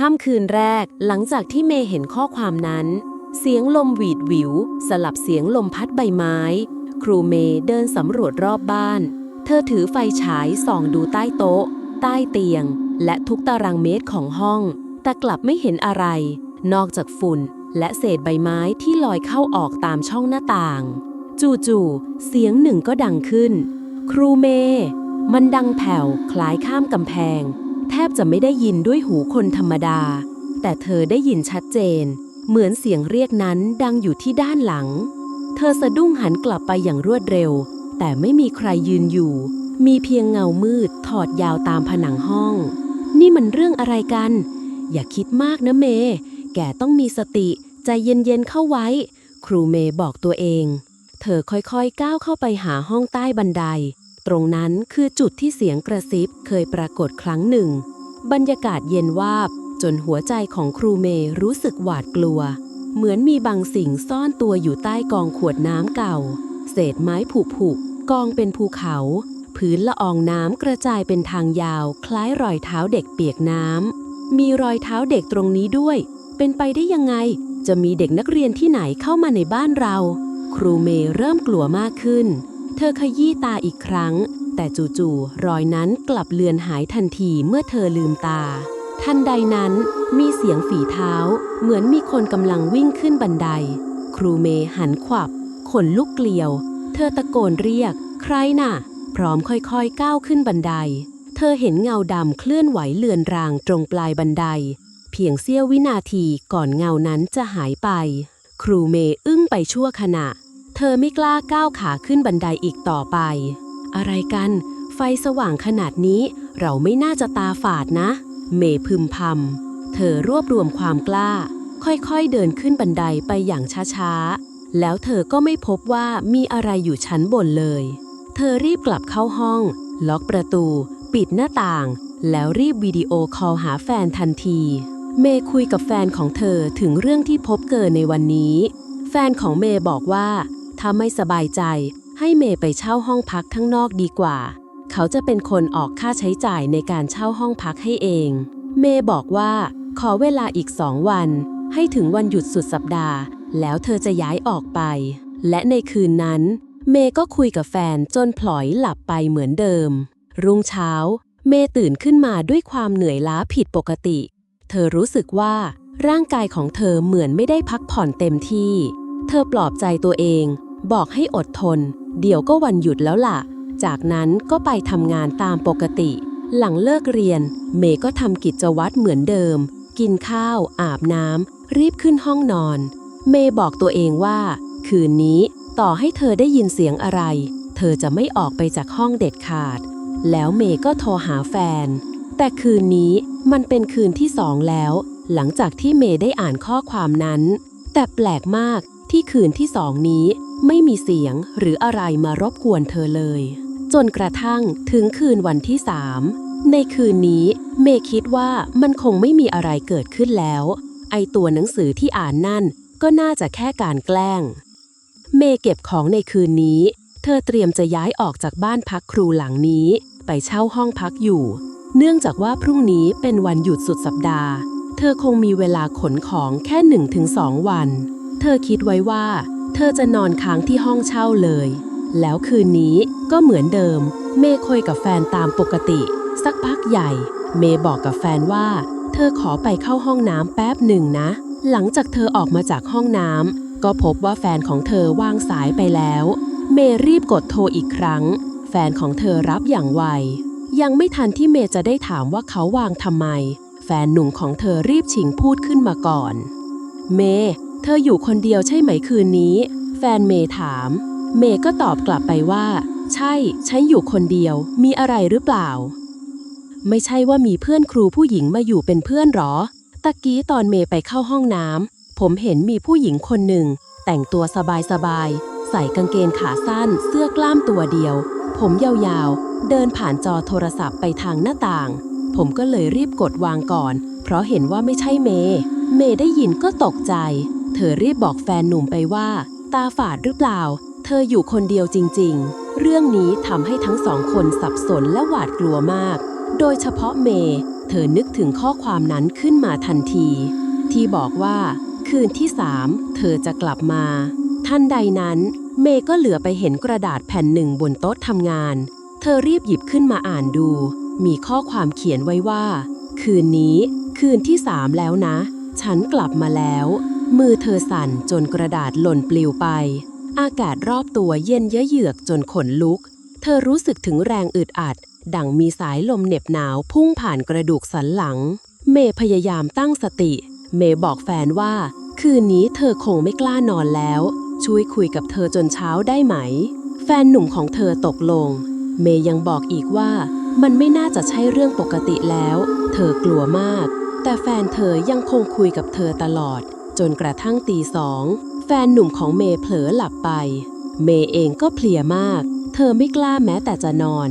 ค่ำคืนแรกหลังจากที่เมย์เห็นข้อความนั้น เสียงลมหวีดหวิว สลับเสียงลมพัดใบไม้ ครูเมย์เดินสำรวจรอบบ้าน เธอถือไฟฉายส่องดูใต้โต๊ะ ใต้เตียง และทุกตารางเมตรของห้อง แต่กลับไม่เห็นอะไร นอกจากฝุ่นและเศษใบไม้ที่ลอยเข้าออกตามช่องหน้าต่าง จู่ๆเสียงหนึ่งก็ดังขึ้น ครูเมย์มันดังแผ่วคล้ายข้ามกำแพง แทบจะไม่ได้ยินด้วยหูคนธรรมดา แต่เธอได้ยินชัดเจน เหมือนเสียงเรียกนั้นดังอยู่ที่ด้านหลัง เธอสะดุ้งหันกลับไปอย่างรวดเร็ว แต่ไม่มีใครยืนอยู่ มีเพียงเงามืดถอดยาวตามผนังห้อง นี่มันเรื่องอะไรกัน อย่าคิดมากนะเม แกต้องมีสติ ใจเย็นๆเข้าไว้ ครูเมย์บอกตัวเอง เธอค่อยๆก้าวเข้าไปหาห้องใต้บันได ตรงนั้นคือจุดที่เสียงกระซิบเคยปรากฏครั้งหนึ่ง บรรยากาศเย็นวาบ จนหัวใจของครูเมย์รู้สึกหวาดกลัว เหมือนมีบางสิ่งซ่อนตัวอยู่ใต้กองขวดน้ำเก่า เศษไม้ผุผุกองเป็นภูเขา พื้นละอองน้ำกระจายเป็นทางยาว คล้ายรอยเท้าเด็กเปียกน้ำมีรอยเท้าเด็กตรงนี้ด้วย เป็นไปได้ยังไง จะมีเด็กนักเรียนที่ไหนเข้ามาในบ้านเรา ครูเมย์เริ่มกลัวมากขึ้น เธอขยี้ตาอีกครั้ง แต่จู่ๆรอยนั้นกลับเลือนหายทันทีเมื่อเธอลืมตา ทันใดนั้นมีเสียงฝีเท้า เหมือนมีคนกำลังวิ่งขึ้นบันได ครูเมย์หันขวับ ขนลุกเกลียว เธอตะโกนเรียก ใครน่ะ พร้อมค่อยๆก้าวขึ้นบันได เธอเห็นเงาดำเคลื่อนไหวเลือนรางตรงปลายบันได เพียงเสี้ยววินาทีก่อนเงานั้นจะหายไป ครูเมย์อึ้งไปชั่วขณะ เธอไม่กล้าก้าวขาขึ้นบันไดอีกต่อไป อะไรกัน ไฟสว่างขนาดนี้ เราไม่น่าจะตาฝาดนะ เมย์พึมพำ เธอรวบรวมความกล้า ค่อยๆเดินขึ้นบันไดไปอย่างช้าๆ แล้วเธอก็ไม่พบว่ามีอะไรอยู่ชั้นบนเลย เธอรีบกลับเข้าห้อง ล็อกประตู ปิดหน้าต่าง แล้วรีบวิดีโอคอลหาแฟนทันที เมย์คุยกับแฟนของเธอถึงเรื่องที่พบเกิดในวันนี้ แฟนของเมย์บอกว่า ถ้าไม่สบายใจ ให้เมย์ไปเช่าห้องพักข้างนอกดีกว่า เขาจะเป็นคนออกค่าใช้จ่ายในการเช่าห้องพักให้เอง เมย์บอกว่า ขอเวลาอีกสองวัน ให้ถึงวันหยุดสุดสัปดาห์ แล้วเธอจะย้ายออกไป และในคืนนั้น เมย์ก็คุยกับแฟนจนพลอยหลับไปเหมือนเดิม รุ่งเช้า เมย์ตื่นขึ้นมาด้วยความเหนื่อยล้าผิดปกติ เธอรู้สึกว่าร่างกายของเธอเหมือนไม่ได้พักผ่อนเต็มที่ เธอปลอบใจตัวเอง บอกให้อดทน เดี๋ยวก็วันหยุดแล้วล่ะ จากนั้นก็ไปทำงานตามปกติ หลังเลิกเรียน เมย์ก็ทำกิจวัตรเหมือนเดิม กินข้าว อาบน้ำรีบขึ้นห้องนอน เมย์บอกตัวเองว่า คืนนี้ต่อให้เธอได้ยินเสียงอะไร เธอจะไม่ออกไปจากห้องเด็ดขาด แล้วเมย์ก็โทรหาแฟน แต่คืนนี้มันเป็นคืนที่สองแล้ว หลังจากที่เมย์ได้อ่านข้อความนั้น แต่แปลกมากที่คืนที่สองนี้ ไม่มีเสียงหรืออะไรมารบกวนเธอเลย จนกระทั่งถึงคืนวันที่สามในคืนนี้เมย์คิดว่ามันคงไม่มีอะไรเกิดขึ้นแล้ว ไอตัวหนังสือที่อ่านนั่นก็น่าจะแค่การแกล้ง เมย์เก็บของในคืนนี้ เธอเตรียมจะย้ายออกจากบ้านพักครูหลังนี้ ไปเช่าห้องพักอยู่ เนื่องจากว่าพรุ่งนี้เป็นวันหยุดสุดสัปดาห์ เธอคงมีเวลาขนของแค่1-2ถึงวัน เธอคิดไว้ว่า เธอจะนอนค้างที่ห้องเช่าเลย แล้วคืนนี้ก็เหมือนเดิม เมย์คุยกับแฟนตามปกติ สักพักใหญ่ เมย์บอกกับแฟนว่า เธอขอไปเข้าห้องน้ำแป๊บหนึ่งนะ หลังจากเธอออกมาจากห้องน้ำก็พบว่าแฟนของเธอวางสายไปแล้ว เมย์รีบกดโทรอีกครั้ง แฟนของเธอรับอย่างไว ยังไม่ทันที่เมย์จะได้ถามว่าเขาวางทำไม แฟนหนุ่มของเธอรีบฉิงพูดขึ้นมาก่อน เมย์ เธออยู่คนเดียวใช่ไหมคืนนี้ แฟนเมย์ถาม เมย์ก็ตอบกลับไปว่า ใช่ ฉันอยู่คนเดียว มีอะไรหรือเปล่า ไม่ใช่ว่ามีเพื่อนครูผู้หญิงมาอยู่เป็นเพื่อนหรอ ตะกี้ตอนเมย์ไปเข้าห้องน้ำผมเห็นมีผู้หญิงคนหนึ่ง แต่งตัวสบายๆใส่กางเกงขาสั้น เสื้อกล้ามตัวเดียว ผมยาวๆ เดินผ่านจอโทรศัพท์ไปทางหน้าต่าง ผมก็เลยรีบกดวางก่อน เพราะเห็นว่าไม่ใช่เมย์เมย์ได้ยินก็ตกใจ เธอรีบบอกแฟนหนุ่มไปว่า ตาฝาดหรือเปล่า เธออยู่คนเดียวจริง ๆ เรื่องนี้ทำให้ทั้งสองคนสับสนและหวาดกลัวมาก โดยเฉพาะเมย์เธอนึกถึงข้อความนั้นขึ้นมาทันที ที่บอกว่า คืนที่สามเธอจะกลับมา ทันใดนั้น เมย์ก็เหลือไปเห็นกระดาษแผ่นหนึ่งบนโต๊ะทำงาน เธอรีบหยิบขึ้นมาอ่านดู มีข้อความเขียนไว้ว่า คืนนี้ คืนที่สามแล้วนะ ฉันกลับมาแล้ว มือเธอสั่นจนกระดาษหล่นปลิวไป อากาศรอบตัวเย็นเยือกจนขนลุก เธอรู้สึกถึงแรงอึดอัด ดังมีสายลมเหน็บหนาวพุ่งผ่านกระดูกสันหลัง เมย์พยายามตั้งสติ เมย์บอกแฟนว่า คืนนี้เธอคงไม่กล้านอนแล้ว ช่วยคุยกับเธอจนเช้าได้ไหม แฟนหนุ่มของเธอตกลง เมย์ยังบอกอีกว่า มันไม่น่าจะใช่เรื่องปกติแล้ว เธอกลัวมาก แต่แฟนเธอยังคงคุยกับเธอตลอด จนกระทั่งตีสอง แฟนหนุ่มของเมย์เผลอหลับไป เมย์เองก็เพลียมาก เธอไม่กล้าแม้แต่จะนอน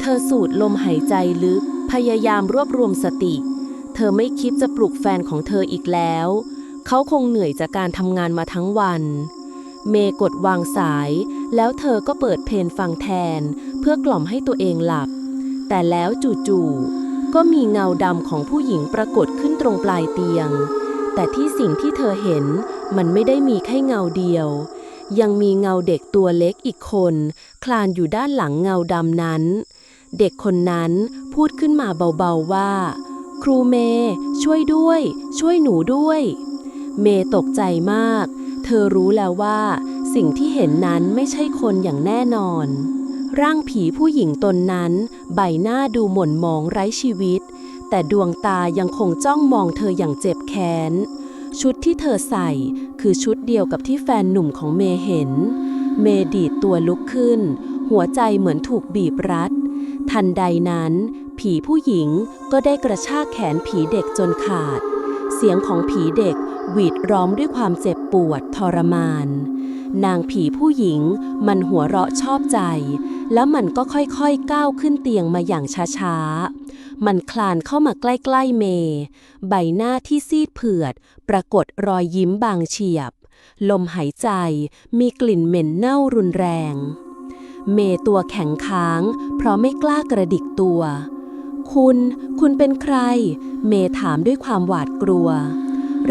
เธอสูดลมหายใจลึก พยายามรวบรวมสติ เธอไม่คิดจะปลุกแฟนของเธออีกแล้ว เขาคงเหนื่อยจากการทำงานมาทั้งวัน เมย์กดวางสาย แล้วเธอก็เปิดเพลงฟังแทน เพื่อกล่อมให้ตัวเองหลับ แต่แล้วจู่ๆก็มีเงาดำของผู้หญิงปรากฏขึ้นตรงปลายเตียง แต่ที่สิ่งที่เธอเห็นมันไม่ได้มีแค่เงาเดียว ยังมีเงาเด็กตัวเล็กอีกคน คลานอยู่ด้านหลังเงาดำนั้น เด็กคนนั้นพูดขึ้นมาเบาๆว่า ครูเมย์ช่วยด้วย ช่วยหนูด้วย เมย์ตกใจมาก เธอรู้แล้วว่า สิ่งที่เห็นนั้นไม่ใช่คนอย่างแน่นอน ร่างผีผู้หญิงตนนั้น ใบหน้าดูหม่นหมองไร้ชีวิต แต่ดวงตายังคงจ้องมองเธออย่างเจ็บแค้น ชุดที่เธอใส่คือชุดเดียวกับที่แฟนหนุ่มของเมย์เห็น เมย์ดีดตัวลุกขึ้น หัวใจเหมือนถูกบีบรัด ทันใดนั้น ผีผู้หญิงก็ได้กระชากแขนผีเด็กจนขาด เสียงของผีเด็กหวีดร้องด้วยความเจ็บปวดทรมาน นางผีผู้หญิงมันหัวเราะชอบใจ แล้วมันก็ค่อยๆก้าวขึ้นเตียงมาอย่างช้าๆ มันคลานเข้ามาใกล้ๆเมย์ใบหน้าที่ซีดเผือด ปรากฏรอยยิ้มบางเฉียบ ลมหายใจมีกลิ่นเหม็นเน่ารุนแรง เมย์ตัวแข็งค้าง เพราะไม่กล้ากระดิกตัว คุณ คุณเป็นใคร เมย์ถามด้วยความหวาดกลัว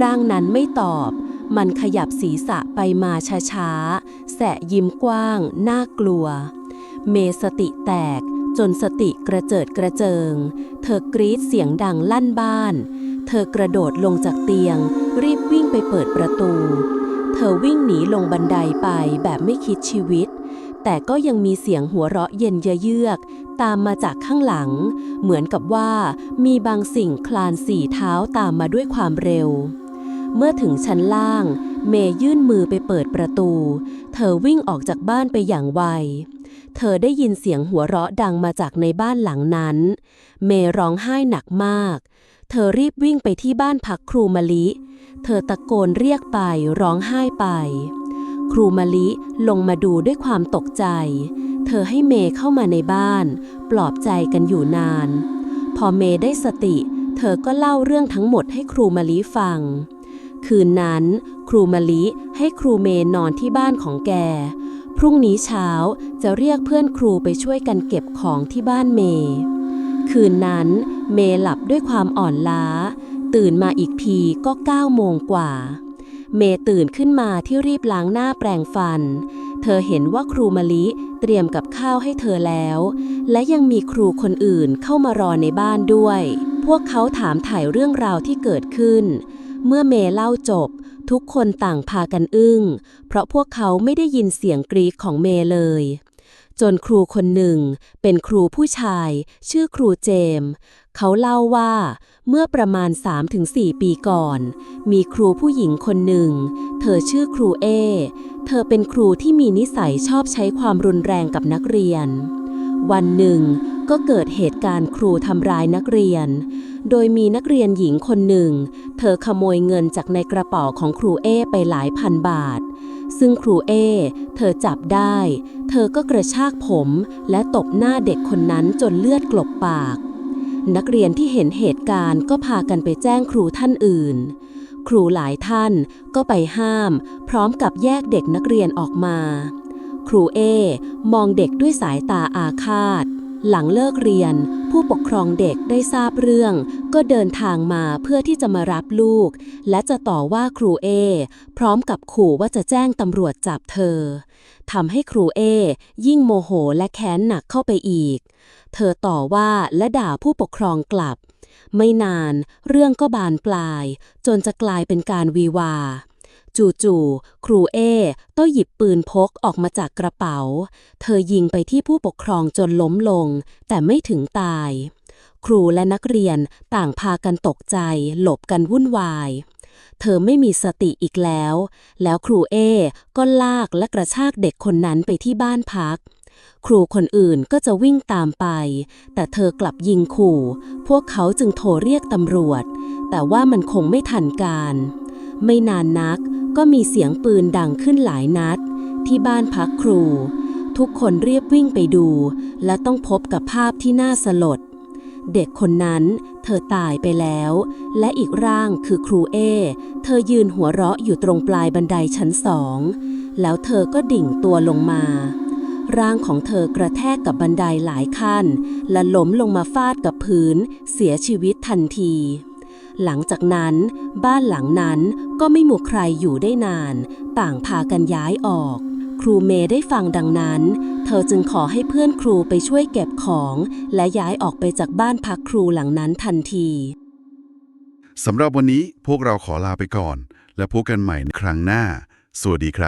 ร่างนั้นไม่ตอบ มันขยับศีรษะไปมาช้าๆ แสะยิ้มกว้าง น่ากลัว เมย์สติแตก จนสติกระเจิดกระเจิง เธอกรีดเสียงดังลั่นบ้าน เธอกระโดดลงจากเตียง รีบวิ่งไปเปิดประตู เธอวิ่งหนีลงบันไดไปแบบไม่คิดชีวิต แต่ก็ยังมีเสียงหัวเราะเย็นเยือก ตามมาจากข้างหลัง เหมือนกับว่ามีบางสิ่งคลานสี่เท้าตามมาด้วยความเร็ว เมื่อถึงชั้นล่าง เมย์ยื่นมือไปเปิดประตู เธอวิ่งออกจากบ้านไปอย่างไว เธอได้ยินเสียงหัวเราะดังมาจากในบ้านหลังนั้น เมย์ร้องไห้หนักมาก เธอรีบวิ่งไปที่บ้านพักครูมะลิ เธอตะโกนเรียกไปร้องไห้ไป ครูมะลิลงมาดูด้วยความตกใจ เธอให้เมย์เข้ามาในบ้าน ปลอบใจกันอยู่นาน พอเมย์ได้สติ เธอก็เล่าเรื่องทั้งหมดให้ครูมะลิฟัง คืนนั้น ครูมะลิให้ครูเมย์นอนที่บ้านของแก พรุ่งนี้เช้าจะเรียกเพื่อนครูไปช่วยกันเก็บของที่บ้านเมย์คืนนั้นเมย์หลับด้วยความอ่อนล้า ตื่นมาอีกทีก็9โมงกว่า เมย์ตื่นขึ้นมาที่รีบล้างหน้าแปรงฟัน เธอเห็นว่าครูมะลิเตรียมกับข้าวให้เธอแล้ว และยังมีครูคนอื่นเข้ามารอในบ้านด้วย พวกเขาถามถ่ายเรื่องราวที่เกิดขึ้น เมื่อเมย์เล่าจบ ทุกคนต่างพากันอึ้ง เพราะพวกเขาไม่ได้ยินเสียงกรีดของเมเลย จนครูคนหนึ่ง เป็นครูผู้ชาย ชื่อครูเจม เขาเล่าว่า เมื่อประมาณ 3-4 ปีก่อน มีครูผู้หญิงคนหนึ่ง เธอชื่อครูเอ เธอเป็นครูที่มีนิสัยชอบใช้ความรุนแรงกับนักเรียน วันหนึ่งก็เกิดเหตุการณ์ครูทำร้ายนักเรียน โดยมีนักเรียนหญิงคนหนึ่ง เธอขโมยเงินจากในกระเป๋าของครูเอไปหลายพันบาท ซึ่งครูเอเธอจับได้ เธอก็กระชากผมและตบหน้าเด็กคนนั้นจนเลือดกลบปาก นักเรียนที่เห็นเหตุการณ์ก็พากันไปแจ้งครูท่านอื่น ครูหลายท่านก็ไปห้าม พร้อมกับแยกเด็กนักเรียนออกมา ครูเอมองเด็กด้วยสายตาอาฆาต หลังเลิกเรียน ผู้ปกครองเด็กได้ทราบเรื่อง ก็เดินทางมาเพื่อที่จะมารับลูก และจะต่อว่าครูเอ พร้อมกับขู่ว่าจะแจ้งตำรวจจับเธอทำให้ครูเอ ยิ่งโมโหและแค้นหนักเข้าไปอีก เธอต่อว่าและด่าผู้ปกครองกลับ ไม่นาน เรื่องก็บานปลาย จนจะกลายเป็นการวีวา จู่ๆ ครูเอต้อหยิบปืนพกออกมาจากกระเป๋า เธอยิงไปที่ผู้ปกครองจนล้มลง แต่ไม่ถึงตาย ครูและนักเรียนต่างพากันตกใจ หลบกันวุ่นวาย เธอไม่มีสติอีกแล้ว แล้วครูเอก็ลากและกระชากเด็กคนนั้นไปที่บ้านพักครูคนอื่นก็จะวิ่งตามไป แต่เธอกลับยิงขู่ พวกเขาจึงโทรเรียกตำรวจ แต่ว่ามันคงไม่ทันการ ไม่นานนักก็มีเสียงปืนดังขึ้นหลายนัด ที่บ้านพักครู ทุกคนเรียบวิ่งไปดู และต้องพบกับภาพที่น่าสลด เด็กคนนั้นเธอตายไปแล้ว และอีกร่างคือครูเอ เธอยืนหัวเราะอยู่ตรงปลายบันไดชั้นสอง แล้วเธอก็ดิ่งตัวลงมาร่างของเธอกระแทกกับบันไดหลายขั้น และล้มลงมาฟาดกับพื้น เสียชีวิตทันที หลังจากนั้น บ้านหลังนั้นก็ไม่มีใครอยู่ได้นาน ต่างพากันย้ายออก ครูเมย์ได้ฟังดังนั้น เธอจึงขอให้เพื่อนครูไปช่วยเก็บของ และย้ายออกไปจากบ้านพักครูหลังนั้นทันทีสำหรับวันนี้พวกเราขอลาไปก่อน และพบกันใหม่ในครั้งหน้า สวัสดีครับ